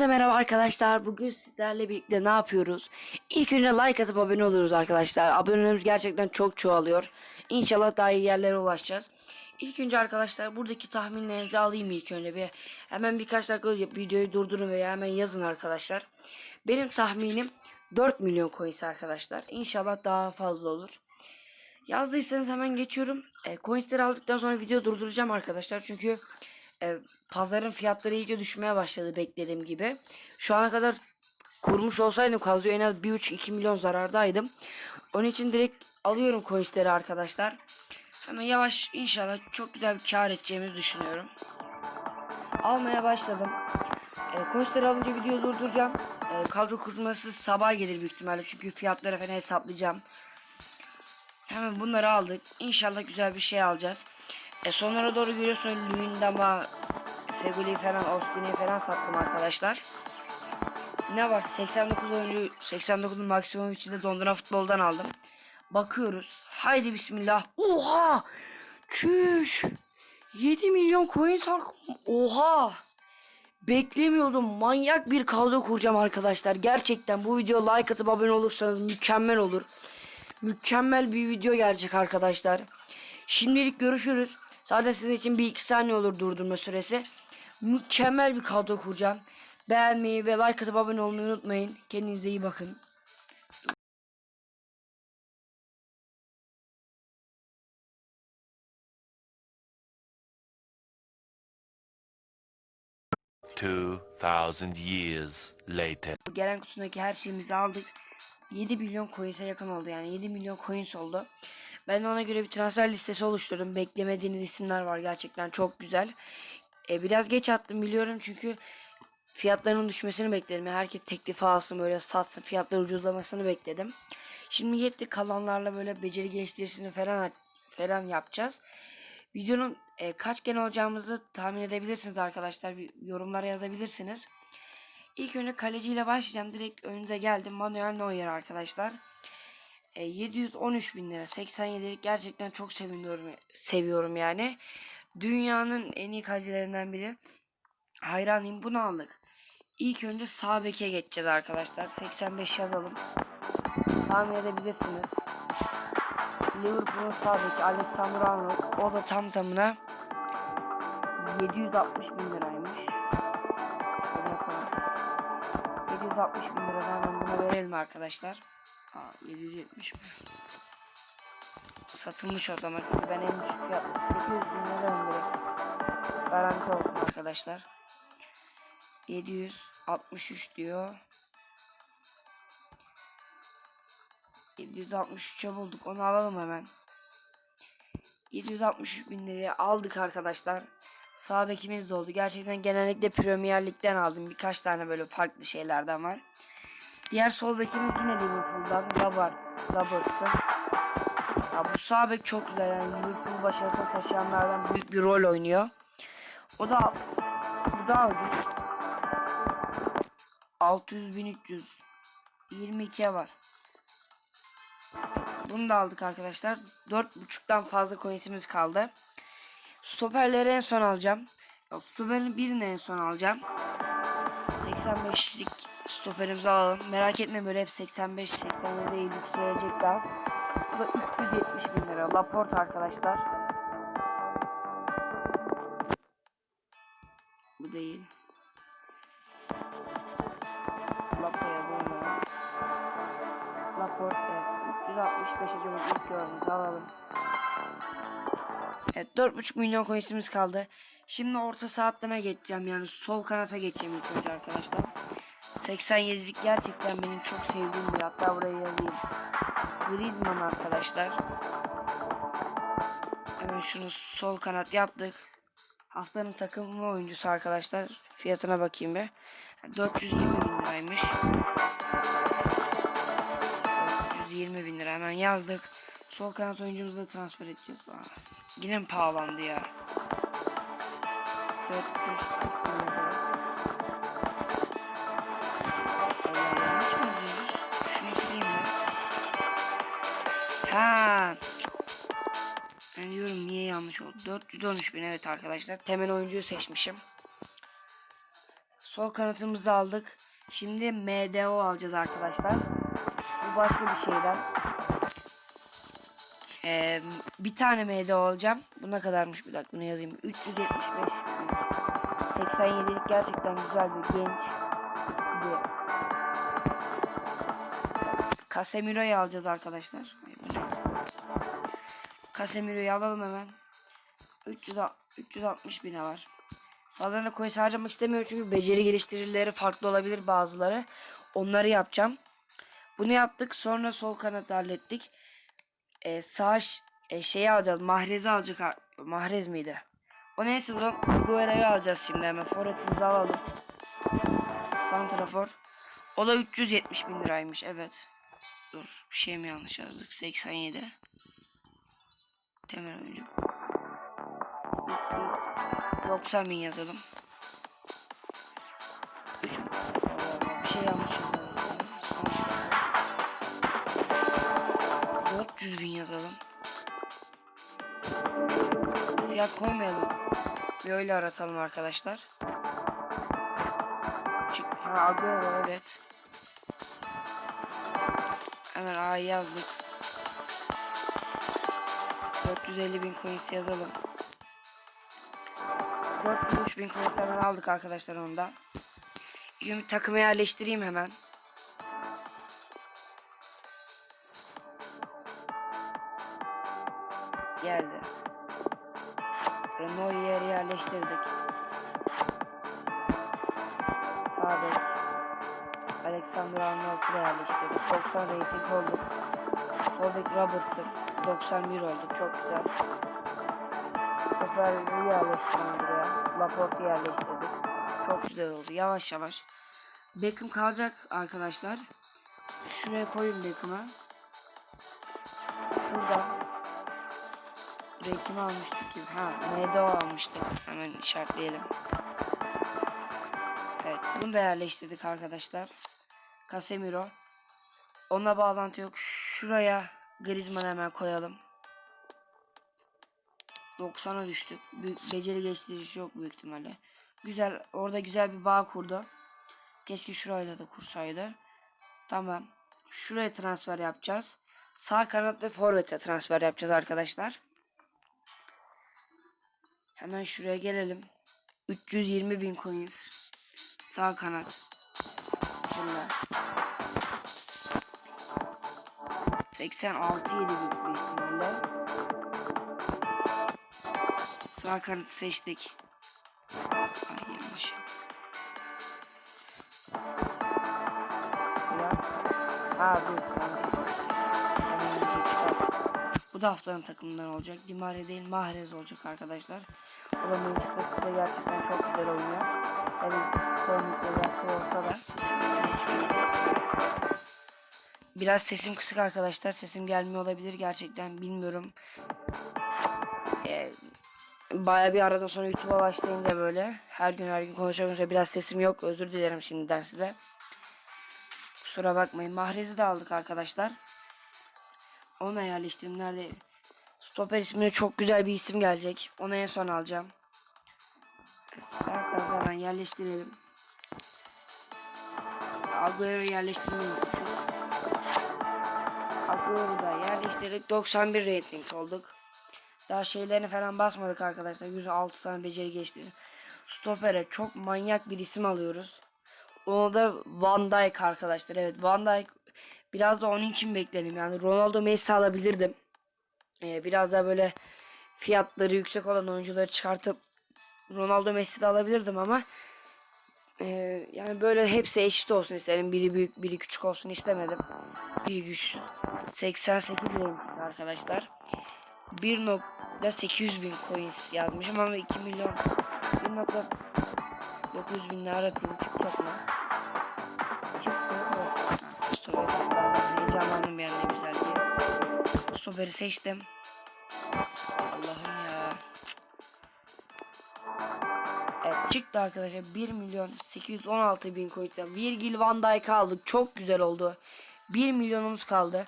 Hepinize merhaba arkadaşlar. Bugün sizlerle birlikte ne yapıyoruz? İlk önce like atıp abone oluyoruz arkadaşlar. Abonelerimiz gerçekten çok çoğalıyor. İnşallah daha iyi yerlere ulaşacağız. İlk önce arkadaşlar buradaki tahminlerinizi alayım ilk önce bir. Hemen birkaç dakika videoyu durdurun veya hemen yazın arkadaşlar. Benim tahminim 4 milyon coins arkadaşlar. İnşallah daha fazla olur. Yazdıysanız hemen geçiyorum. E, coinsleri aldıktan sonra video durduracağım arkadaşlar. Çünkü e, pazarın fiyatları iyice düşmeye başladı beklediğim gibi. Şu ana kadar kurmuş olsaydım kazıyor en az 1,5-2 milyon zarardaydım. Onun için direkt alıyorum coinsleri arkadaşlar. Hemen yavaş inşallah çok güzel bir kar edeceğimizi düşünüyorum. Almaya başladım. E, coinsleri alınca videoyu durduracağım. E, kadro kurması sabah gelir büyük ihtimalle çünkü fiyatları falan hesaplayacağım. Hemen bunları aldık. İnşallah güzel bir şey alacağız. E sonlara doğru görüyorsun Luyendam'a, Feguli falan, Austin'i falan sattım arkadaşlar. Ne var? 89 oyuncu, 89'un maksimum içinde dondurma futboldan aldım. Bakıyoruz. Haydi bismillah. Oha! Çüş! 7 milyon coin sark. Oha! Beklemiyordum. Manyak bir kadro kuracağım arkadaşlar. Gerçekten bu video like atıp abone olursanız mükemmel olur. Mükemmel bir video gelecek arkadaşlar. Şimdilik görüşürüz. Zaten sizin için bir iki saniye olur durdurma süresi. Mükemmel bir kadro kuracağım. Beğenmeyi ve like atıp abone olmayı unutmayın. Kendinize iyi bakın. Two thousand years later. Gelen kutusundaki her şeyimizi aldık. 7 milyon coins'e yakın oldu yani 7 milyon coins oldu. Ben de ona göre bir transfer listesi oluşturdum. Beklemediğiniz isimler var gerçekten çok güzel. E, biraz geç attım biliyorum çünkü fiyatların düşmesini bekledim. Herkes teklif alsın böyle satsın fiyatlar ucuzlamasını bekledim. Şimdi yetti kalanlarla böyle beceri geliştirisini falan falan yapacağız. Videonun e, kaç gen olacağımızı tahmin edebilirsiniz arkadaşlar. Yorumlara yazabilirsiniz. İlk önce kaleciyle başlayacağım. Direkt önünüze geldim. Manuel Neuer arkadaşlar. E, 713 bin lira. 87'lik gerçekten çok seviyorum, seviyorum yani. Dünyanın en iyi kalecilerinden biri. Hayranıyım. Bunu aldık. İlk önce sağ beke geçeceğiz arkadaşlar. 85 yazalım. Tahmin edebilirsiniz. Liverpool'un sağ beki Alexander Arnold. O da tam tamına 760 bin liraymış. Şöyle yapalım. 760 bin lira hemen buna verelim arkadaşlar. Aa, 770 mi? Satılmış o zaman. Ben en düşük fiyat 800 bin lira. Garanti olsun arkadaşlar. 763 diyor. 763'e bulduk. Onu alalım hemen. 763 bin liraya aldık arkadaşlar. Sağ bekimiz de oldu. Gerçekten genellikle Premier Lig'den aldım. Birkaç tane böyle farklı şeylerden var. Diğer sol bekimiz yine Liverpool'dan. Labart. Labart'ı. Bu sağ bek çok güzel yani Liverpool başarısına taşıyanlardan büyük bir rol oynuyor. O da bu da ucuz. 600 1300 22'ye var. Bunu da aldık arkadaşlar. 4.5'tan fazla coinsimiz kaldı. Stoperleri en son alacağım. Yok stoperin birini en son alacağım. 85'lik stoperimizi alalım. Merak etme böyle hep 85 87 değil yükselecek daha. Da 370 bin lira. Laporte arkadaşlar. Bu değil. Laporte yazalım ya. Laporte evet. 365 acımız ilk gördüğümüzü alalım. Evet 4.5 milyon coinsimiz kaldı. Şimdi orta saatlerine geçeceğim yani sol kanata geçeceğim ilk önce arkadaşlar. 87'lik gerçekten benim çok sevdiğim bir hatta buraya yazayım. Griezmann arkadaşlar. Hemen şunu sol kanat yaptık. Haftanın takımlı oyuncusu arkadaşlar. Fiyatına bakayım bir. 420 bin liraymış. 420 bin lira hemen yazdık. Sol kanat oyuncumuzu da transfer edeceğiz. Aa, yine mi pahalandı ya? 440 bin lira. Ben diyorum niye yanlış oldu? 413 bin evet arkadaşlar. Temel oyuncuyu seçmişim. Sol kanatımızı aldık. Şimdi MDO alacağız arkadaşlar. Bu başka bir şeyden. Ee, bir tane MDO alacağım. Bu ne kadarmış bir dakika bunu yazayım. 375 87'lik gerçekten güzel bir genç bir Casemiro'yu alacağız arkadaşlar. Casemiro'yu alalım hemen. 300, 360 bine var. Bazen coins harcamak istemiyorum çünkü beceri geliştiricileri farklı olabilir bazıları. Onları yapacağım. Bunu yaptık. Sonra sol kanatı hallettik. Ee, sağ e, şeyi alacağız. Mahrez'i alacak. Mahrez miydi? O neyse bu Guerra'yı alacağız şimdi hemen. Forvetimizi alalım. Santrafor. O da 370 bin liraymış. Evet. Dur. Bir şey mi yanlış yazdık? 87. Temel oyuncu. 90 bin yazalım. Bir şey yanlış yazdım. 400 bin yazalım. Fiyat koymayalım. Bir öyle aratalım arkadaşlar. Çık. Ha evet. Hemen A'yı yazdık. 450 bin coins yazalım. 403 bin coins hemen aldık arkadaşlar onda. Şimdi takıma yerleştireyim hemen. Geldi. Renault yeri yerleştirdik. Sağ. Alexander Arnold'u da yerleştirdik. 90 rating olduk. Sol bek Robertson. 91 olduk. Çok güzel. Stoper'i yerleştirdik buraya. Laporte'u yerleştirdik. Çok güzel oldu. Yavaş yavaş. Beckham kalacak arkadaşlar. Şuraya koyun Beckham'ı. Şuradan. Buraya almıştık ki? Ha, MDO almıştık. Hemen işaretleyelim. Evet, bunu da yerleştirdik arkadaşlar. Casemiro. Onunla bağlantı yok. Şuraya Griezmann'ı hemen koyalım. 90'a düştük. Beceri geliştirici yok büyük ihtimalle. Güzel. Orada güzel bir bağ kurdu. Keşke şurayla da kursaydı. Tamam. Şuraya transfer yapacağız. Sağ kanat ve forvete transfer yapacağız arkadaşlar. Hemen şuraya gelelim. 320 bin coins. Sağ kanat. Şunlar. 86 yedi büyük ihtimalle. Sağ kanatı seçtik. Ay yanlış yaptık. Ya. Ha bu. Bu da haftanın takımından olacak. Dimare değil Mahrez olacak arkadaşlar. O da Manchester'da gerçekten çok güzel oynuyor. Storm'da gerçi olsa da. Biraz sesim kısık arkadaşlar. Sesim gelmiyor olabilir gerçekten bilmiyorum. Ee, Baya bir aradan sonra YouTube'a başlayınca böyle her gün her gün konuşamayınca biraz sesim yok. Özür dilerim şimdiden size. Kusura bakmayın. Mahrez'i de aldık arkadaşlar. Ona yerleştirdim. Nerede? Stoper ismine çok güzel bir isim gelecek. Onu en son alacağım. Tarafa hemen yerleştirelim. Agüero'yu yerleştirmeyi unutmuşuz. Agüero'yu da yerleştirdik. 91 rating olduk. Daha şeylerini falan basmadık arkadaşlar. 106 tane beceri geçti. Stopper'e çok manyak bir isim alıyoruz. Onu da Van Dijk arkadaşlar. Evet Van Dijk biraz da onun için bekledim. Yani Ronaldo Messi alabilirdim. Ee, biraz daha böyle fiyatları yüksek olan oyuncuları çıkartıp Ronaldo Messi de alabilirdim ama e, yani böyle hepsi eşit olsun istedim. Biri büyük, biri küçük olsun istemedim. Biri güçlü. 88 rating arkadaşlar. 1.800 bin coins yazmışım ama 2 milyon 1.900 bin lira atayım. Stoper. Heyecanlandım bir an ne güzel diye. Stoper'i seçtim. Çıktı arkadaşlar 1 milyon 816 bin coins. Virgil van Dijk aldık. Çok güzel oldu. 1 milyonumuz kaldı.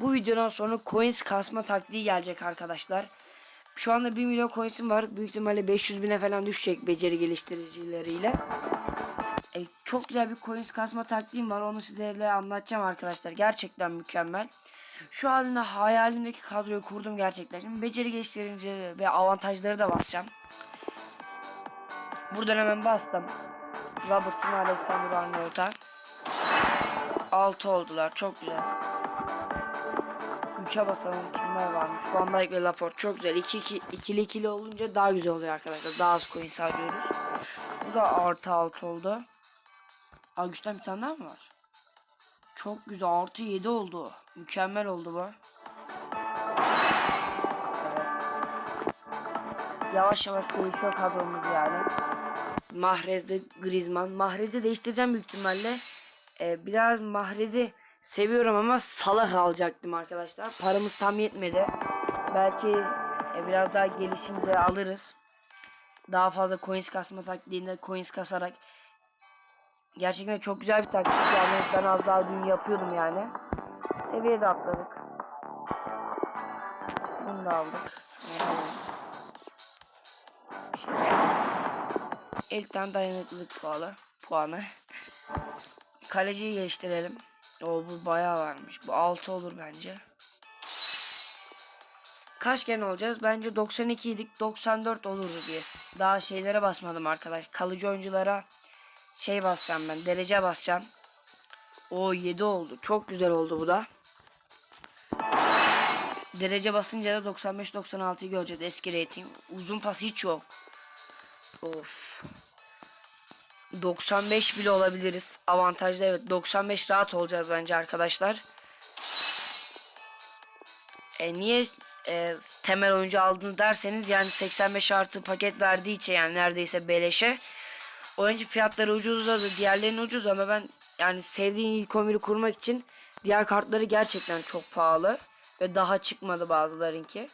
Bu videodan sonra coins kasma taktiği gelecek arkadaşlar. Şu anda 1 milyon coins'im var. Büyük ihtimalle 500 bine falan düşecek beceri geliştiricileriyle. E, çok güzel bir coins kasma taktiğim var. Onu sizlerle anlatacağım arkadaşlar. Gerçekten mükemmel. Şu halinde hayalimdeki kadroyu kurdum gerçekten. Şimdi beceri geliştirici ve avantajları da basacağım. Buradan hemen bastım. Robertson, Alexander Arnold'a. 6 oldular. Çok güzel. 3'e basalım. Kimler varmış? Van Dijk ve Laporte. Çok güzel. 2 2 ikili ikili olunca daha güzel oluyor arkadaşlar. Daha az coin harcıyoruz. Bu da artı 6 oldu. Aa güçten bir tane daha mı var? Çok güzel. Artı 7 oldu. Mükemmel oldu bu. Evet. Yavaş yavaş değişiyor kadromuz yani. Mahrez'de Griezmann. Mahrez'i değiştireceğim büyük ihtimalle. Ee, biraz Mahrez'i seviyorum ama Salah alacaktım arkadaşlar. Paramız tam yetmedi. Belki e, biraz daha gelişince alırız. Daha fazla coins kasma taktiğinde coins kasarak Gerçekten çok güzel bir taktik yani ben az daha dün yapıyordum yani. Seviye de atladık. Bunu da aldık. Elten dayanıklılık puanı. puanı. Kaleciyi geliştirelim. O bu bayağı varmış. Bu 6 olur bence. Kaç gen olacağız? Bence 92 idik 94 olur diye. Daha şeylere basmadım arkadaş. Kalıcı oyunculara şey basacağım ben. Derece basacağım. O 7 oldu. Çok güzel oldu bu da. Derece basınca da 95-96'yı göreceğiz. Eski rating. Uzun pas hiç yok. Of. 95 bile olabiliriz. Avantajlı evet. 95 rahat olacağız bence arkadaşlar. E niye e, temel oyuncu aldınız derseniz yani 85 artı paket verdiği için yani neredeyse beleşe. Oyuncu fiyatları ucuzladı. Diğerlerinin ucuz ama ben yani sevdiğim ilk 11'i kurmak için diğer kartları gerçekten çok pahalı. Ve daha çıkmadı bazılarınki.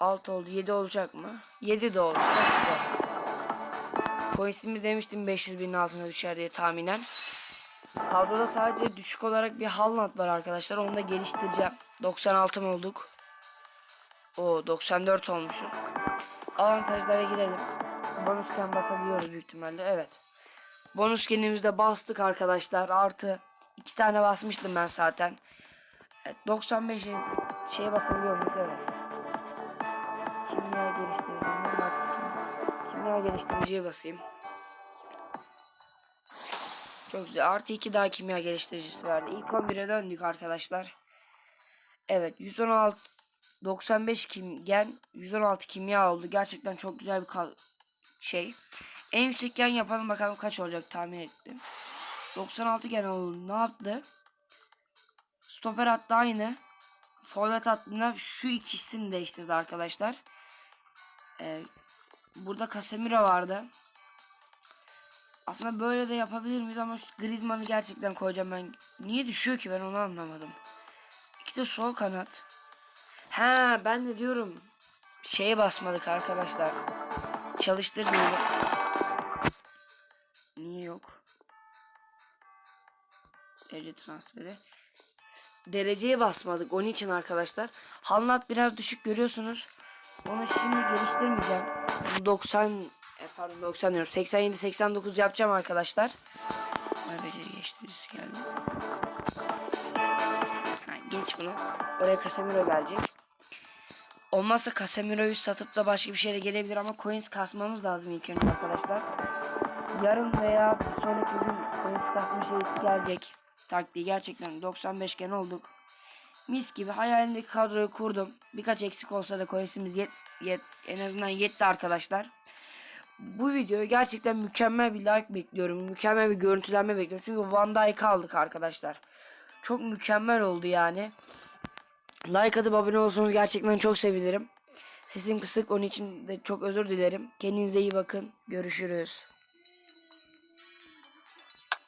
6 oldu. 7 olacak mı? 7 de oldu. Coins'imiz demiştim 500 binin altına düşer diye tahminen. Kadroda sadece düşük olarak bir Haaland var arkadaşlar. Onu da geliştireceğim. 96 mı olduk? O 94 olmuşuz. Avantajlara girelim. Bonusken basabiliyoruz büyük ihtimalle. Evet. Bonuskenimizde bastık arkadaşlar. Artı iki tane basmıştım ben zaten. Evet 95'e şeye basabiliyor muyuz? Evet. Kimya geliştiricinin. Kimya geliştiriciye basayım. Çok güzel. Artı 2 daha kimya geliştiricisi verdi. İlk 11'e döndük arkadaşlar. Evet 116 95 kim gen 116 kimya oldu. Gerçekten çok güzel bir şey. En yüksek gen yapalım bakalım kaç olacak tahmin ettim. 96 gen oldu. Ne yaptı? Stoper hattı aynı. Forvet hattında şu ikisini değiştirdi arkadaşlar. Ee, burada Casemiro vardı. Aslında böyle de yapabilir miyiz ama Griezmann'ı gerçekten koyacağım ben. Niye düşüyor ki ben onu anlamadım. İkisi de sol kanat. Ha ben de diyorum şeye basmadık arkadaşlar. Çalıştır diyorum. Niye yok? Derece transferi. Dereceye basmadık onun için arkadaşlar. Halnat biraz düşük görüyorsunuz. Onu şimdi geliştirmeyeceğim. Bunu 90 e, pardon 90 diyorum. 87 89 yapacağım arkadaşlar. Ay beceri geliştiricisi geldi. Ha, geç bunu. Oraya Casemiro gelecek. Olmazsa Casemiro'yu satıp da başka bir şeyle gelebilir ama coins kasmamız lazım ilk önce arkadaşlar. Yarın veya sonraki gün coins kasma şeysi gelecek. Taktiği gerçekten 95 gen olduk. Mis gibi hayalimdeki kadroyu kurdum. Birkaç eksik olsa da coinsimiz yet, yet, en azından yetti arkadaşlar. Bu videoyu gerçekten mükemmel bir like bekliyorum. Mükemmel bir görüntülenme bekliyorum. Çünkü Van Dijk aldık arkadaşlar. Çok mükemmel oldu yani. Like atıp abone olursanız gerçekten çok sevinirim. Sesim kısık onun için de çok özür dilerim. Kendinize iyi bakın. Görüşürüz.